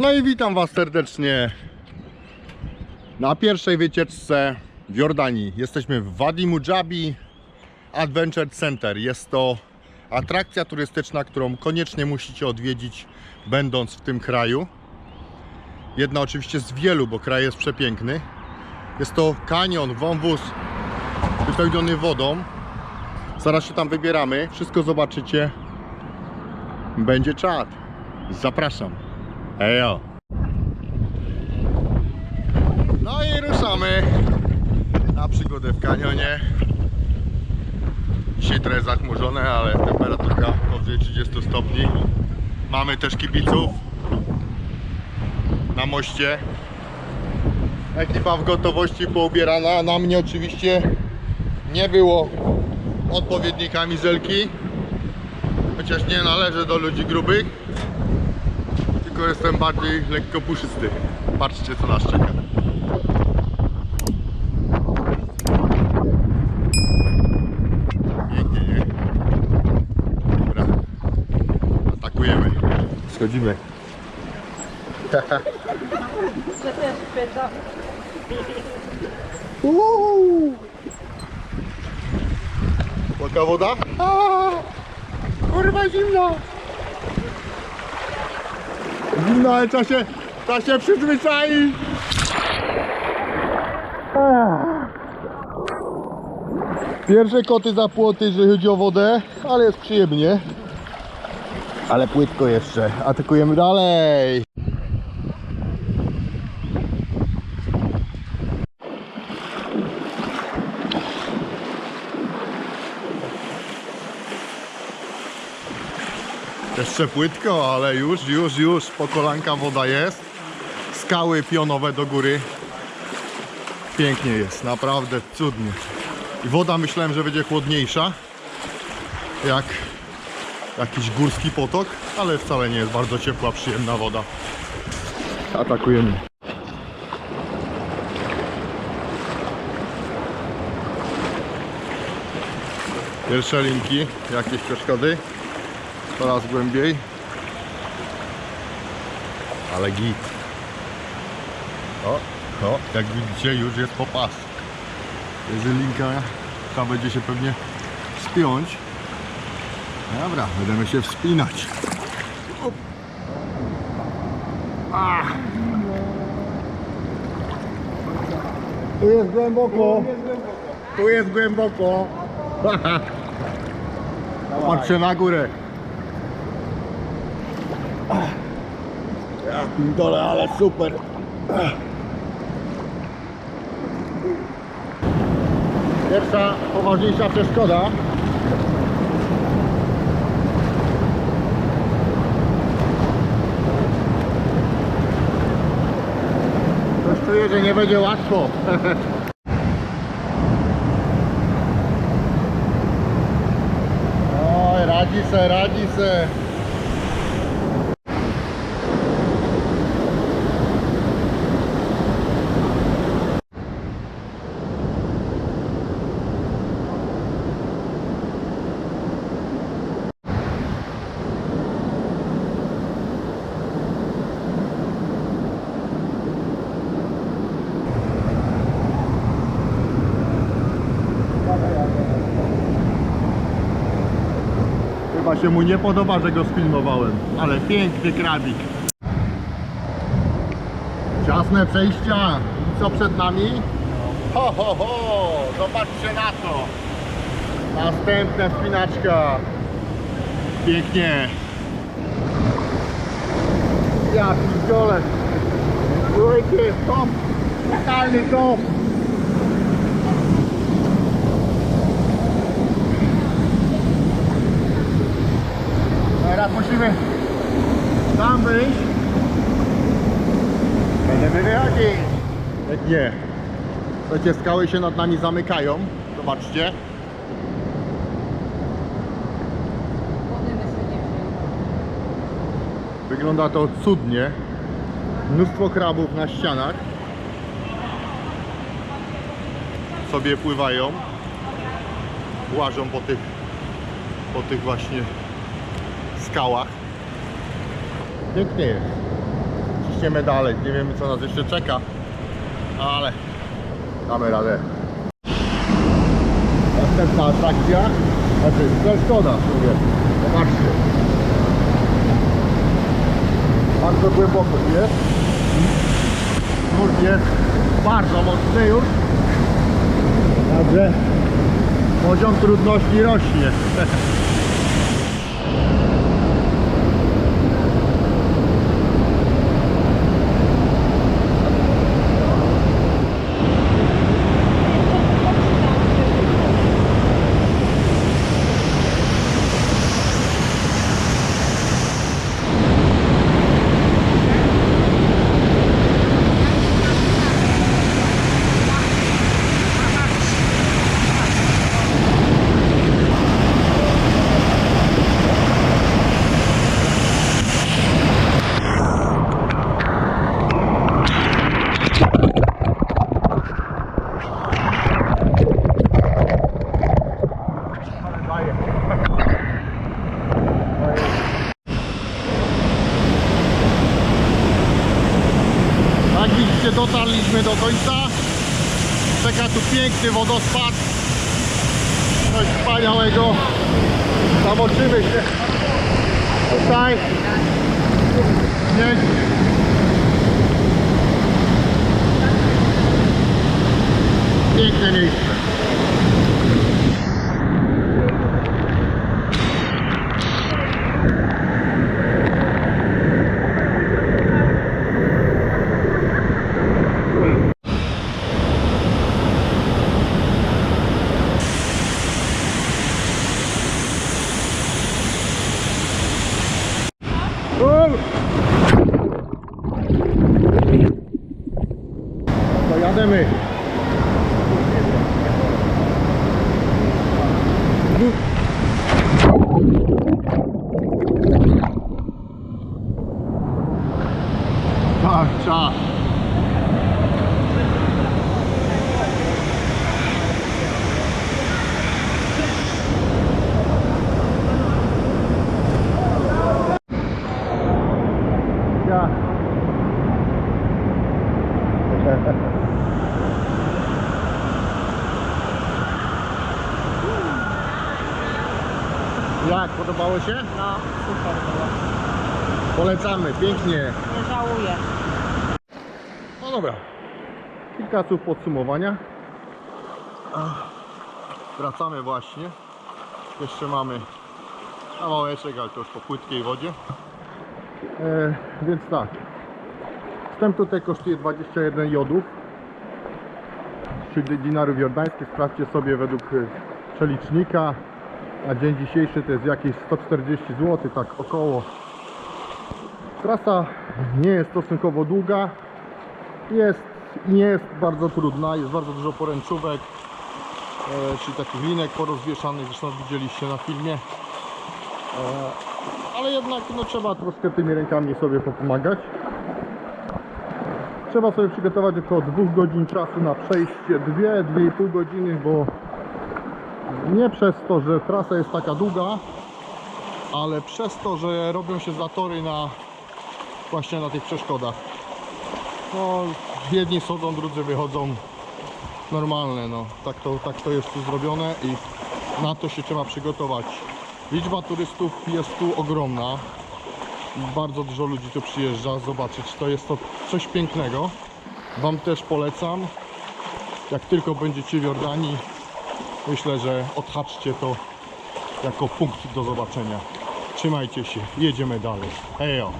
No i witam Was serdecznie na pierwszej wycieczce w Jordanii. Jesteśmy w Wadi Mujabi Adventure Center. Jest to atrakcja turystyczna, którą koniecznie musicie odwiedzić, będąc w tym kraju. Jedna oczywiście z wielu, bo kraj jest przepiękny. Jest to kanion, wąwóz wypełniony wodą. Zaraz się tam wybieramy, wszystko zobaczycie. Będzie czad. Zapraszam. Ejo. No i ruszamy na przygodę w kanionie. Dzisiaj trochę zachmurzone, ale temperaturka powyżej 30 stopni. Mamy też kibiców na moście. Ekipa w gotowości poubierana. Na mnie oczywiście nie było odpowiedniej kamizelki. Chociaż nie należę do ludzi grubych tylko jestem bardziej lekko puszysty. Patrzcie co nas czeka. Pięknie, nie? Dobra. Atakujemy. Schodzimy. Uuu. Jaka woda? A, kurwa zimno! Zimno, ale trzeba się, trzeba się przyzwyczaić. Pierwsze koty za płoty, jeżeli chodzi o wodę, ale jest przyjemnie. Ale płytko jeszcze. Atakujemy dalej. Jeszcze płytko, ale już, już, już po kolanka woda jest. Skały pionowe do góry. Pięknie jest, naprawdę cudnie. I woda myślałem, że będzie chłodniejsza. Jak jakiś górski potok, ale wcale nie jest bardzo ciepła, przyjemna woda. Atakujemy. Pierwsze linki, jakieś przeszkody. Coraz głębiej. Ale git. O, o, jak widzicie już jest po pas. Jeżeli linka ta będzie się pewnie spiąć. Dobra, będziemy się wspinać. Ach. Tu jest głęboko. Tu jest głęboko. Patrzę na górę. Ja dole, ale super. Pierwsza poważniejsza przeszkoda. Czuję, że nie będzie łatwo. Oj, radzi se, radzi se. Się mu nie podoba, że go sfilmowałem, ale piękny krabik. Ciasne przejścia. Co przed nami? Ho, ho, ho! Zobaczcie na to! Następna spinaczka. Pięknie. Ja pierdolę. Słuchajcie, top! Totalny top! Teraz musimy tam wyjść. Będziemy wychodzić. Jak nie. Słuchajcie, skały się nad nami zamykają. Zobaczcie. Wygląda to cudnie. Mnóstwo krabów na ścianach. Sobie pływają. Łażą po tych, po tych właśnie skałach. Pięknie jest. ciśniemy dalej. Nie wiemy co nas jeszcze czeka, ale damy radę. Następna atrakcja, znaczy przeszkoda, mówię. Zobaczcie. Bardzo głęboko jest. Nurt jest bardzo mocny już. Także poziom trudności rośnie. Tak widzicie, dotarliśmy do końca. Czeka tu piękny wodospad. Coś wspaniałego. Zamoczymy się tutaj. Gdzieś. Piękne miejsce. To jademy. Tak, czas. Ja. Jak, podobało się? No, super było. Polecamy, pięknie. Nie żałuję. No dobra. Kilka słów podsumowania. Wracamy właśnie. Jeszcze mamy kawałeczek, ale to już po płytkiej wodzie. E, więc tak. Wstęp tutaj kosztuje 21 jodów. 3 dinarów jordańskich. Sprawdźcie sobie według e, przelicznika. A dzień dzisiejszy to jest jakieś 140 zł, tak około. Trasa nie jest stosunkowo długa. Jest nie jest bardzo trudna. Jest bardzo dużo poręczówek, e, czyli takich linek porozwieszanych, zresztą widzieliście na filmie. E, ale jednak no, trzeba troszkę tymi rękami sobie popomagać. Trzeba sobie przygotować około 2 godzin czasu na przejście, 2-2,5 godziny, bo nie przez to, że trasa jest taka długa, ale przez to, że robią się zatory na właśnie na tych przeszkodach. No, jedni schodzą, drudzy wychodzą. Normalne, no. Tak to, tak to jest tu zrobione i na to się trzeba przygotować. Liczba turystów jest tu ogromna. Bardzo dużo ludzi tu przyjeżdża zobaczyć. To jest to coś pięknego. Wam też polecam. Jak tylko będziecie w Jordanii, myślę, że odhaczcie to jako punkt do zobaczenia. Trzymajcie się, jedziemy dalej. Hejo!